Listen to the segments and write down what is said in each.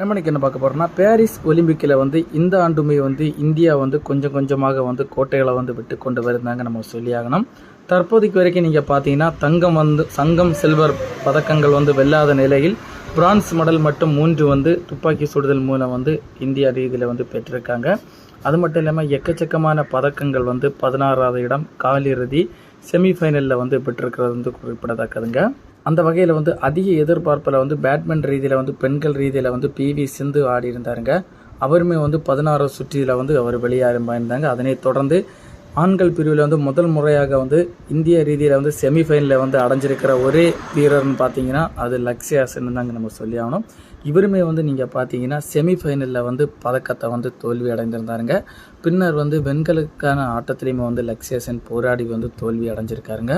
நம்ம என்ன பார்க்க போகிறோம்னா பாரிஸ் ஒலிம்பிக்கில் வந்து இந்த ஆண்டுமே வந்து இந்தியா வந்து கொஞ்சம் கொஞ்சமாக வந்து கோட்டைகளை வந்து விட்டு கொண்டு வருந்தாங்க நம்ம சொல்லியாகணும். தற்போதைக்கு வரைக்கும் நீங்கள் பார்த்தீங்கன்னா தங்கம் வந்து சங்கம் சில்வர் பதக்கங்கள் வந்து வெல்லாத நிலையில் பிரான்ஸ் மெடல் மட்டும் மூன்று வந்து துப்பாக்கி சுடுதல் மூலம் வந்து இந்தியா ரீதியில் வந்து பெற்றிருக்காங்க. அது மட்டும் இல்லாமல் எக்கச்சக்கமான பதக்கங்கள் வந்து பதினாறாவது இடம் காலிறுதி செமிஃபைனலில் வந்து பெற்றிருக்கிறது வந்து குறிப்பிடத்தக்கதுங்க. அந்த வகையில் வந்து அதிக எதிர்பார்ப்பில் வந்து பேட்மிண்டன் ரீதியில் வந்து பெண்கள் ரீதியில் வந்து பிவி சிந்து ஆடி இருந்தாருங்க. அவருமே வந்து பதினாறு சுற்றியில் வந்து அவர் வெளியாயிருந்தாங்க அதனைத் தொடர்ந்து ஆண்கள் பிரிவில் வந்து முதல் முறையாக வந்து இந்திய ரீதியில் வந்து செமிஃபைனலில் வந்து அடைஞ்சிருக்கிற ஒரே வீரர்னு பார்த்தீங்கன்னா அது லக்ஷயா தாங்க நம்ம சொல்லி ஆகணும். இவருமே வந்து நீங்கள் பார்த்தீங்கன்னா செமிஃபைனலில் வந்து பதக்கத்தை வந்து தோல்வி அடைந்திருந்தாருங்க. பின்னர் வந்து வெண்கலுக்கான ஆட்டத்திலையுமே வந்து லக்ஷயாசன் போராடி வந்து தோல்வி அடைஞ்சிருக்காருங்க.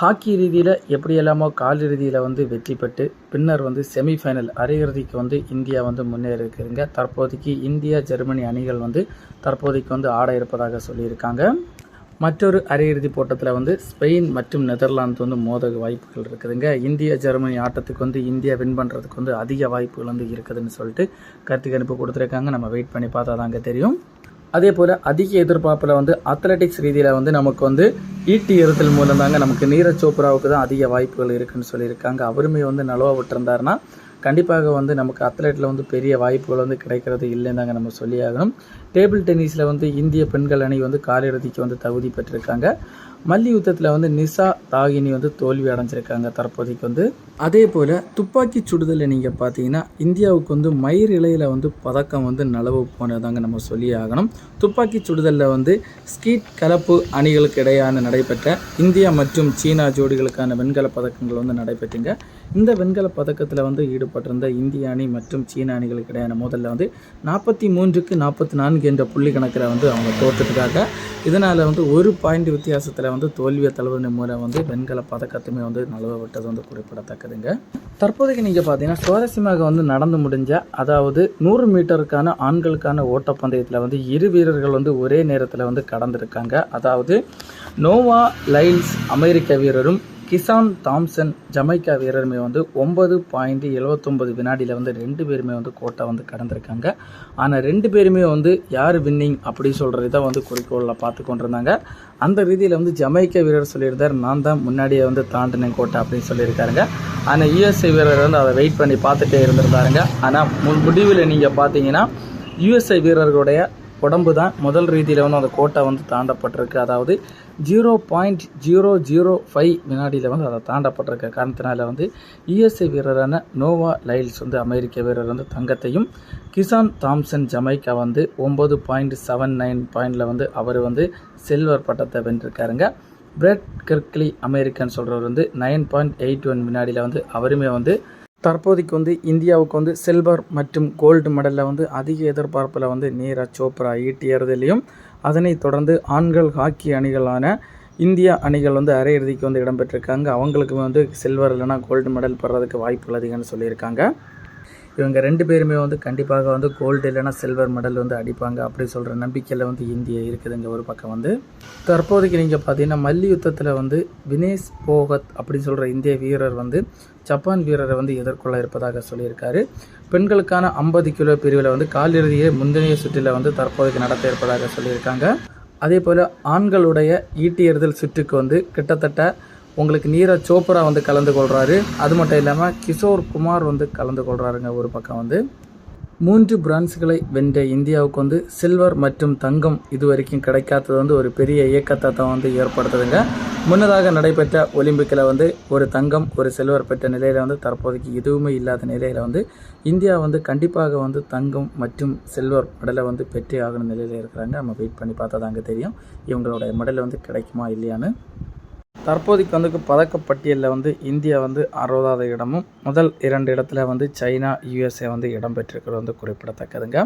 ஹாக்கி ரீதியில் எப்படி எல்லாமோ காலிறுதியில் வந்து வெற்றி பெற்று பின்னர் வந்து செமிஃபைனல் அரையிறுதிக்கு வந்து இந்தியா வந்து முன்னேறி இருக்குதுங்க தற்போதைக்கு இந்தியா ஜெர்மனி அணிகள் வந்து தற்போதைக்கு வந்து ஆட இருப்பதாக சொல்லியிருக்காங்க. மற்றொரு அரையிறுதி போட்டத்தில் வந்து ஸ்பெயின் மற்றும் நெதர்லாந்து வந்து மோத வாய்ப்புகள் இருக்குதுங்க. இந்தியா ஜெர்மனி ஆட்டத்துக்கு வந்து இந்தியா வின் பண்ணுறதுக்கு வந்து அதிக வாய்ப்புகள் வந்து இருக்குதுன்னு சொல்லிட்டு கருத்து கணிப்பு கொடுத்துருக்காங்க. நம்ம வெயிட் பண்ணி பார்த்தா தாங்க தெரியும். அதே போல் அதிக எதிர்பார்ப்பில் வந்து அத்லெட்டிக்ஸ் ரீதியில் வந்து நமக்கு வந்து ஈட்டி எறுதல் மூலம் தாங்க நமக்கு நீரஜ் சோப்ராவுக்கு தான் அதிக வாய்ப்புகள் இருக்குன்னு சொல்லியிருக்காங்க. அவருமே வந்து நலவா விட்டுருந்தாருன்னா கண்டிப்பாக வந்து நமக்கு அத்லெட்டில் வந்து பெரிய வாய்ப்புகள் வந்து கிடைக்கிறது இல்லைன்னு தாங்க நம்ம சொல்லியாகணும். டேபிள் டென்னிஸில் வந்து இந்திய பெண்கள் அணி வந்து காலிறுதிக்கு வந்து தகுதி பெற்றிருக்காங்க. மல்யுத்தத்தில் வந்து நிசா தாகினி வந்து தோல்வி அடைஞ்சிருக்காங்க தற்போதைக்கு வந்து. அதே போல் துப்பாக்கி சுடுதலில் நீங்கள் பார்த்தீங்கன்னா இந்தியாவுக்கு வந்து மயிர் இலையில் வந்து பதக்கம் வந்து நலவு போனதாங்க நம்ம சொல்லி ஆகணும் துப்பாக்கி சுடுதலில் வந்து ஸ்கீட் கலப்பு அணிகளுக்கு இடையான நடைபெற்ற இந்தியா மற்றும் சீனா ஜோடிகளுக்கான வெண்கல பதக்கங்கள் வந்து நடைபெற்றுங்க. இந்த வெண்கல பதக்கத்தில் வந்து ஈடுபட்டிருந்த இந்திய அணி மற்றும் சீன அணிகளுக்கு இடையான மோதலில் வந்து நாற்பத்தி மூன்றுக்கு நாற்பத்தி நான்கு என்ற புள்ளி கணக்கில் வந்து அவங்க தோற்றுட்டுருக்காங்க இதனால் வந்து ஒரு பாயிண்ட் வித்தியாசத்தில் வந்து தோல்வியை தழுவின மூலம் வந்து வெண்கல பதக்கத்துமே வந்து நழுவ விட்டது வந்து குறிப்பிடத்தக்கதுங்க. தற்போதைக்கு நீங்கள் பார்த்தீங்கன்னா சுவாரஸ்யமாக வந்து நடந்து முடிஞ்ச அதாவது நூறு மீட்டருக்கான ஆண்களுக்கான ஓட்டப்பந்தயத்தில் வந்து இரு வீரர்கள் வந்து ஒரே நேரத்தில் வந்து கடந்திருக்காங்க. அதாவது நோவா லைல்ஸ் அமெரிக்க வீரரும் கிசான் தாம்சன் ஜமைக்கா வீரருமே வந்து ஒன்பது பாயிண்ட் எழுவத்தொம்பது வினாடியில் வந்து ரெண்டு பேருமே வந்து கோட்டை வந்து கடந்திருக்காங்க. ஆனால் ரெண்டு பேருமே வந்து யார் வின்னிங் அப்படி சொல்கிறது தான் வந்து குறிக்கோளில் பார்த்து கொண்டிருந்தாங்க. அந்த ரீதியில் வந்து ஜமைக்க வீரர் சொல்லியிருந்தார் நான் தான் முன்னாடியே வந்து தாண்டினேன் கோட்டை அப்படின்னு சொல்லியிருக்காருங்க. ஆனால் யூஎஸ்ஏ வீரர் வந்து அதை வெயிட் பண்ணி பார்த்துட்டே இருந்திருந்தாருங்க. ஆனால் மு முடிவில் நீங்கள் பார்த்தீங்கன்னா யூஎஸ்ஐ வீரர்களுடைய உடம்பு தான் முதல் ரீதியில் வந்து அந்த கோட்டை வந்து தாண்டப்பட்டிருக்கு. அதாவது zero point zero zero five வினாடியில் வந்து அதை தாண்டப்பட்டிருக்க காரணத்தினால வந்து யுஎஸ்ஏ வீரரான நோவா லைல்ஸ் வந்து அமெரிக்க வீரர் வந்து தங்கத்தையும் கிசான் தாம்சன் ஜமைக்கா வந்து ஒம்பது பாயிண்ட் செவன் நைன் பாயிண்டில் வந்து அவர் வந்து சில்வர் பட்டத்தை வென்றிருக்காருங்க. பிரெட் கிர்க்லி அமெரிக்கன் சொல்கிறவர் வந்து நைன் பாயிண்ட் எயிட் ஒன் வினாடியில் வந்து அவருமே வந்து தற்போதைக்கு வந்து இந்தியாவுக்கு வந்து சில்வர் மற்றும் கோல்டு மெடலில் வந்து அதிக எதிர்பார்ப்பில் வந்து நீரஜ் சோப்ரா ஈட்டியறதுலேயும் அதனைத் தொடர்ந்து ஆண்கள் ஹாக்கி அணிகளான இந்தியா அணிகள் வந்து அரையிறுதிக்கு வந்து இடம்பெற்றிருக்காங்க. அவங்களுக்கு வந்து சில்வர் இல்லைனா கோல்டு மெடல் பெறதுக்கு வாய்ப்புகள் அதிகம்னு சொல்லியிருக்காங்க. இவங்க ரெண்டு பேருமே வந்து கண்டிப்பாக வந்து கோல்டு இல்லைனா சில்வர் மெடல் வந்து அடிப்பாங்க அப்படி சொல்கிற நம்பிக்கையில் வந்து இந்தியா இருக்குதுங்க. ஒரு பக்கம் வந்து தற்போதைக்கு நீங்கள் பார்த்தீங்கன்னா மல்யுத்தத்தில் வந்து வினேஷ் போகத் அப்படின்னு சொல்கிற இந்திய வீரர் வந்து ஜப்பான் வீரரை வந்து எதிர்கொள்ள இருப்பதாக சொல்லியிருக்காரு. பெண்களுக்கான ஐம்பது கிலோ பிரிவில் வந்து காலிறுதியை முந்தைய சுற்றில் வந்து தற்போதைக்கு நடத்த இருப்பதாக சொல்லியிருக்காங்க. அதே போல் ஆண்களுடைய ஈட்டி எறிதல் சுற்றுக்கு வந்து கிட்டத்தட்ட உங்களுக்கு நீரஜ் சோப்ரா வந்து கலந்து கொள்கிறாரு அது மட்டும் இல்லாமல் கிஷோர் குமார் வந்து கலந்து கொள்கிறாருங்க ஒரு பக்கம் வந்து. மூன்று பிரான்ஸ்களை வென்ற இந்தியாவுக்கு வந்து சில்வர் மற்றும் தங்கம் இது வரைக்கும் கிடைக்காதது வந்து ஒரு பெரிய இயக்கத்தை தான் வந்து ஏற்படுத்துதுங்க. முன்னதாக நடைபெற்ற ஒலிம்பிக்கில் வந்து ஒரு தங்கம் ஒரு சில்வர் பெற்ற நிலையில் வந்து தற்போதைக்கு எதுவுமே இல்லாத நிலையில் வந்து இந்தியா வந்து கண்டிப்பாக வந்து தங்கம் மற்றும் சில்வர் மெடலை வந்து பெற்றே ஆகணும் நிலையில் இருக்கிறாங்க. நம்ம வெயிட் பண்ணி பார்த்தா தாங்க தெரியும். இவங்களுடைய மெடல் வந்து கிடைக்குமா இல்லையான்னு. தற்போதைக்கு வந்து பதக்கப்பட்டியலில் வந்து இந்தியா வந்து அறுபதாவது இடமும் முதல் இரண்டு இடத்துல வந்து சைனா யுஎஸ்ஏ வந்து இடம்பெற்றிருக்கிறது வந்து குறிப்பிடத்தக்கதுங்க.